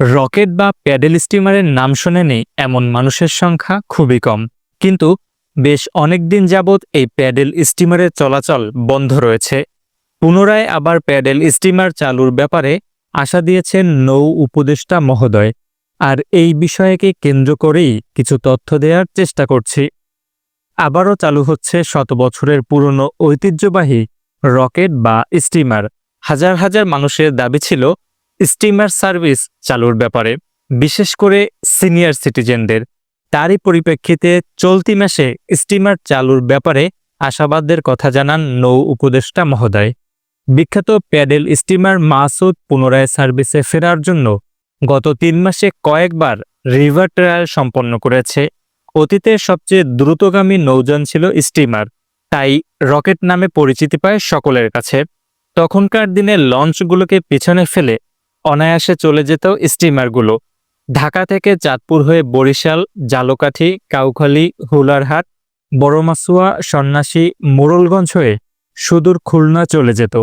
Rocket বা pedal স্টিমারের নাম শোনেনি এমন মানুষের সংখ্যা খুবই কম। কিন্তু বেশ অনেক দিন যাবৎ এই প্যাডেল স্টিমারের চলাচল বন্ধ রয়েছে। পুনরায় আবার প্যাডেল স্টিমার চালুর ব্যাপারে আশা দিয়েছেন নৌ উপদেষ্টা মহোদয়। আর এই বিষয়কে কেন্দ্র করেই কিছু তথ্য দেওয়ার চেষ্টা করছি। আবারও চালু হচ্ছে শত বছরের পুরনো ঐতিহ্যবাহী রকেট বা স্টিমার। হাজার হাজার মানুষের দাবি ছিল স্টিমার সার্ভিস চালুর ব্যাপারে, বিশেষ করে সিনিয়র সিটিজেনদের। তারই পরিপ্রেক্ষিতে চলতি মাসে স্টিমার চালুর ব্যাপারে আশাবাদের কথা জানান নৌ উপদেষ্টা মহোদয়। বিখ্যাত প্যাডেল স্টিমার মাসুদ পুনরায় সার্ভিসে ফেরার জন্য গত তিন মাসে কয়েকবার রিভার ট্রায়াল সম্পন্ন করেছে। অতীতের সবচেয়ে দ্রুতগামী নৌযান ছিল স্টিমার, তাই রকেট নামে পরিচিতি পায় সকলের কাছে। তখনকার দিনে লঞ্চগুলোকে পিছনে ফেলে অনায়াসে চলে যেত স্টিমারগুলো। ঢাকা থেকে চাঁদপুর হয়ে বরিশাল, জালকাঠি, কাউখালী, হুলারহাট, বড়মাসুয়া, সন্ন্যাসী মোড়লগঞ্জ হয়ে সুদূর খুলনা চলে যেত।